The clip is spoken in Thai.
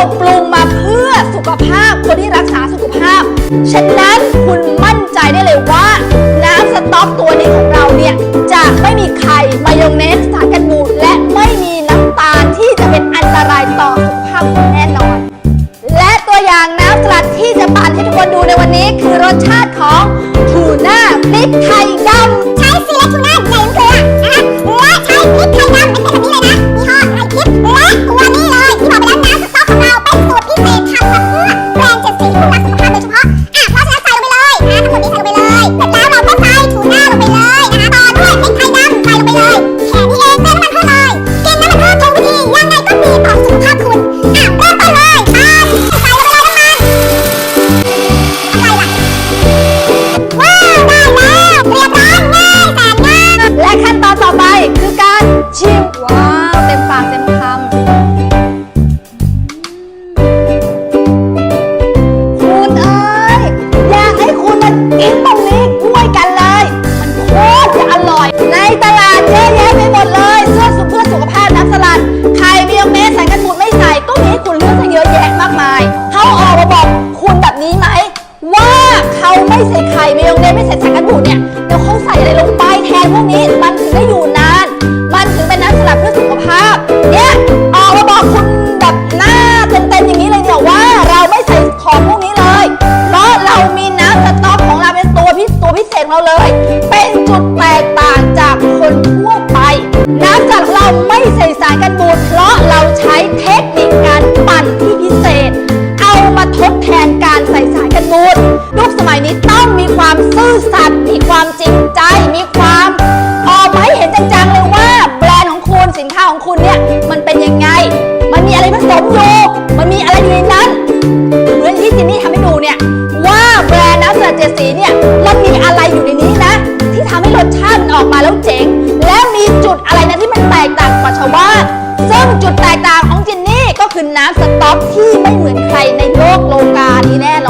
ราปรุงมาเพื่อสุขภาพคนที่รักษาสุขภาพ ฉะนั้นคุณมั่นใจได้เลยว่า น้ำสต๊อกตัวนี้ของเราเนี่ยจะไม่มีไข่มายองเนสสารกันบูดและไม่มีน้ำตาลที่จะเป็นอันตรายต่อสุขภาพแน่นอน และตัวอย่างน้ำสลัดที่จะปั่นให้ทุกคนดูในวันนี้ คือรสชาติของทูน่าพริกไทย ไม่ใส่ไข่เมยองเนสไม่ใส่สารกันบูดเนี่ยแล้วเขาใส่อะไรลงไปแทนพวกนี้ มันถึงได้อยู่นาน มันถึงเป็นน้ำสลัดเพื่อสุขภาพ เนี่ยออกมาบอกคุณแบบหน้าเต็มๆอย่างนี้เลยเนี่ยว่าเราไม่ใส่ของพวกนี้เลย เพราะเรามีน้ำสต๊อกของเราเป็นตัวพิตัวพิเศษของเราเลย เป็นจุดแตกต่างจากคนทั่วไป น้ำสลัดของเราไม่ใส่สารกันบูดเพราะเราใช้เทคนิคการปั่นที่พิเศษ เอามาทดแทนการใส่สารกันบูด สมัยนี้ต้องมีความซื่อสัตย์มีความจริงใจ มีความออกมาให้เห็นจังๆเลยว่าแบรนด์ของคุณสินค้าของคุณเนี่ยมันเป็นยังไง มันมีอะไรผสมอยู่มันมีอะไรอยู่ในนั้นเหมือนที่จินนี่ทำให้ดูเนี่ยว่าแบรนด์น้ำสลัดเจสีเนี่ยมันมีอะไรอยู่ในนี้นะ ที่ทำให้รสชาติมันออกมาแล้วเจ๋ง และมีจุดอะไรนะที่มันแตกต่างกว่าชาวบ้านซึ่งจุดแตกต่างของจินนี่ก็คือน้ำสต๊อกที่ไม่เหมือนใครในโลกโลกานี้แน่นอน